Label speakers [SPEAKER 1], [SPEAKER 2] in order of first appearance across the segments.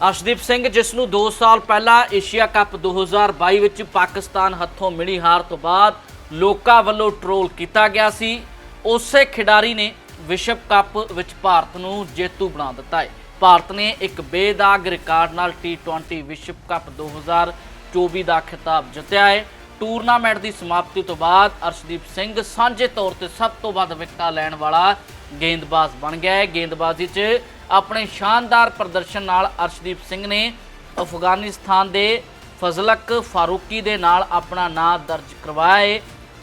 [SPEAKER 1] ਅਰਸ਼ਦੀਪ ਸਿੰਘ, ਜਿਸ ਨੂੰ 2 ਸਾਲ ਪਹਿਲਾਂ ਏਸ਼ੀਆ ਕੱਪ 2022 ਵਿੱਚ ਪਾਕਿਸਤਾਨ ਹੱਥੋਂ ਮਿਲੀ ਹਾਰ ਤੋਂ ਬਾਅਦ ਲੋਕਾਂ ਵੱਲੋਂ ਟਰੋਲ ਕੀਤਾ ਗਿਆ ਸੀ, ਉਸੇ ਖਿਡਾਰੀ ਨੇ ਵਿਸ਼ਵ ਕੱਪ ਵਿੱਚ ਭਾਰਤ ਨੂੰ ਜੇਤੂ ਬਣਾ ਦਿੱਤਾ ਹੈ। ਭਾਰਤ ਨੇ ਇੱਕ ਬੇਦਾਗ ਰਿਕਾਰਡ ਨਾਲ T20 ਵਿਸ਼ਵ ਕੱਪ 2024 ਦਾ ਖਿਤਾਬ ਜਿੱਤਿਆ ਹੈ। ਟੂਰਨਾਮੈਂਟ ਦੀ ਸਮਾਪਤੀ ਤੋਂ ਬਾਅਦ ਅਰਸ਼ਦੀਪ ਸਿੰਘ ਸਾਂਝੇ ਤੌਰ ਤੇ ਸਭ ਤੋਂ ਵੱਧ ਵਿਕਟਾਂ ਲੈਣ ਵਾਲਾ ਗੇਂਦਬਾਜ਼ ਬਣ ਗਿਆ ਹੈ। ਗੇਂਦਬਾਜ਼ੀ 'ਚ ਆਪਣੇ ਸ਼ਾਨਦਾਰ ਪ੍ਰਦਰਸ਼ਨ ਨਾਲ ਅਰਸ਼ਦੀਪ ਸਿੰਘ ਨੇ ਅਫਗਾਨਿਸਤਾਨ ਦੇ ਫਜ਼ਲਕ ਫਾਰੂਕੀ ਦੇ ਨਾਲ ਆਪਣਾ ਨਾਂ ਦਰਜ ਕਰਵਾਇਆ ਏ।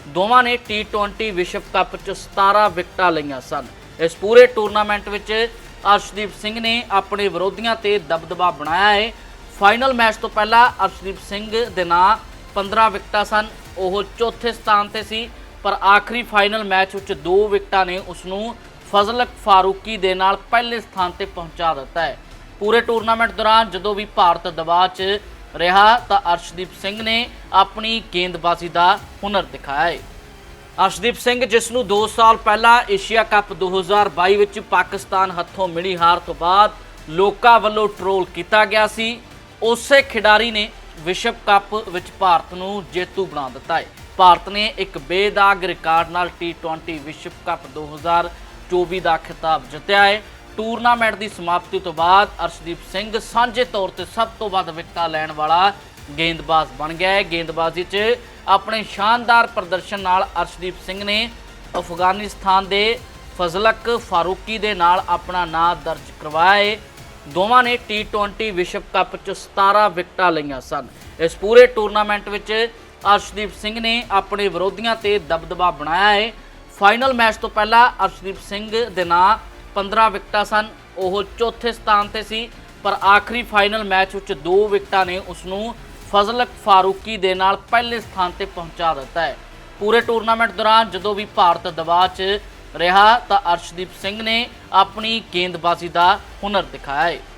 [SPEAKER 1] ਦੋਵਾਂ ਨੇ T20 ਵਿਸ਼ਵ ਕੱਪ 'ਚ 17 ਵਿਕਟਾਂ ਲਈਆਂ ਸਨ। ਇਸ ਪੂਰੇ ਟੂਰਨਾਮੈਂਟ ਵਿੱਚ ਅਰਸ਼ਦੀਪ ਸਿੰਘ ਨੇ ਆਪਣੇ ਵਿਰੋਧੀਆਂ ਤੇ ਦਬਦਬਾ ਬਣਾਇਆ ਏ। ਫਾਈਨਲ ਮੈਚ ਤੋਂ ਪਹਿਲਾਂ ਅਰਸ਼ਦੀਪ ਸਿੰਘ ਦੇ ਨਾਂ 15 ਵਿਕਟਾਂ ਸਨ। ਉਹ ਚੌਥੇ ਸਥਾਨ ਤੇ ਸੀ, ਪਰ ਆਖਰੀ ਫਾਈਨਲ ਮੈਚ ਵਿੱਚ ਦੋ ਵਿਕਟਾਂ ਨੇ ਉਸ ਨੂੰ ਫਜ਼ਲਕ ਫਾਰੂਕੀ ਦੇ ਨਾਲ ਪਹਿਲੇ ਸਥਾਨ ਤੇ ਪਹੁੰਚਾ ਦਿੱਤਾ ਹੈ। ਪੂਰੇ ਟੂਰਨਾਮੈਂਟ ਦੌਰਾਨ ਜਦੋਂ ਵੀ ਭਾਰਤ ਦਬਾਅ 'ਚ ਰਿਹਾ ਤਾਂ ਅਰਸ਼ਦੀਪ ਸਿੰਘ ਨੇ ਆਪਣੀ ਗੇਂਦਬਾਜ਼ੀ ਦਾ ਹੁਨਰ ਦਿਖਾਇਆ ਹੈ। ਅਰਸ਼ਦੀਪ ਸਿੰਘ, ਜਿਸ ਨੂੰ 2 ਸਾਲ ਪਹਿਲਾਂ ਏਸ਼ੀਆ ਕੱਪ 2022 ਵਿੱਚ ਪਾਕਿਸਤਾਨ ਹੱਥੋਂ ਮਿਲੀ ਹਾਰ ਤੋਂ ਬਾਅਦ ਲੋਕਾਂ ਵੱਲੋਂ ਟਰੋਲ ਕੀਤਾ ਗਿਆ ਸੀ, ਉਸੇ ਖਿਡਾਰੀ ਨੇ ਵਿਸ਼ਵ ਕੱਪ ਵਿੱਚ ਭਾਰਤ ਨੂੰ ਜੇਤੂ ਬਣਾ ਦਿੱਤਾ ਹੈ। ਭਾਰਤ ਨੇ ਇੱਕ ਬੇਦਾਗ ਰਿਕਾਰਡ ਨਾਲ T20 ਵਿਸ਼ਵ ਕੱਪ 2024 ਦਾ ਖਿਤਾਬ ਜਿੱਤਿਆ ਹੈ। ਟੂਰਨਾਮੈਂਟ ਦੀ ਸਮਾਪਤੀ ਤੋਂ ਬਾਅਦ ਅਰਸ਼ਦੀਪ ਸਿੰਘ ਸਾਂਝੇ ਤੌਰ ਤੇ ਸਭ ਤੋਂ ਵੱਧ ਵਿਕਟਾਂ ਲੈਣ ਵਾਲਾ ਗੇਂਦਬਾਜ਼ ਬਣ ਗਿਆ ਹੈ। ਗੇਂਦਬਾਜ਼ੀ 'ਚ ਆਪਣੇ ਸ਼ਾਨਦਾਰ ਪ੍ਰਦਰਸ਼ਨ ਨਾਲ ਅਰਸ਼ਦੀਪ ਸਿੰਘ ਨੇ ਅਫਗਾਨਿਸਤਾਨ ਦੇ ਫਜ਼ਲਕ ਫਾਰੂਕੀ ਦੇ ਨਾਲ ਆਪਣਾ ਨਾਮ ਦਰਜ ਕਰਵਾਇਆ ਹੈ। ਦੋਵਾਂ ਨੇ T20 ਵਿਸ਼ਵ ਕੱਪ 'ਚ 17 ਵਿਕਟਾਂ ਲਈਆਂ ਸਨ। ਇਸ ਪੂਰੇ ਟੂਰਨਾਮੈਂਟ ਵਿੱਚ ਅਰਸ਼ਦੀਪ ਸਿੰਘ ਨੇ ਆਪਣੇ ਵਿਰੋਧੀਆਂ ਤੇ ਦਬਦਬਾ ਬਣਾਇਆ ਹੈ। ਫਾਈਨਲ ਮੈਚ ਤੋਂ ਪਹਿਲਾਂ ਅਰਸ਼ਦੀਪ ਸਿੰਘ ਦੇ ਨਾਂ 15 ਵਿਕਟਾਂ ਸਨ। ਉਹ ਚੌਥੇ ਸਥਾਨ ਤੇ ਸੀ, ਪਰ ਆਖਰੀ ਫਾਈਨਲ ਮੈਚ ਵਿੱਚ ਦੋ ਵਿਕਟਾਂ ਨੇ ਉਸ ਨੂੰ ਫਜ਼ਲਕ ਫਾਰੂਕੀ ਦੇ ਨਾਲ ਪਹਿਲੇ ਸਥਾਨ ਤੇ ਪਹੁੰਚਾ ਦਿੱਤਾ ਹੈ। ਪੂਰੇ ਟੂਰਨਾਮੈਂਟ ਦੌਰਾਨ ਜਦੋਂ ਵੀ ਭਾਰਤ ਦਬਾਅ 'ਚ ਰਿਹਾ ਤਾਂ ਅਰਸ਼ਦੀਪ ਸਿੰਘ ਨੇ ਆਪਣੀ ਗੇਂਦਬਾਜ਼ੀ ਦਾ ਹੁਨਰ ਦਿਖਾਇਆ ਹੈ।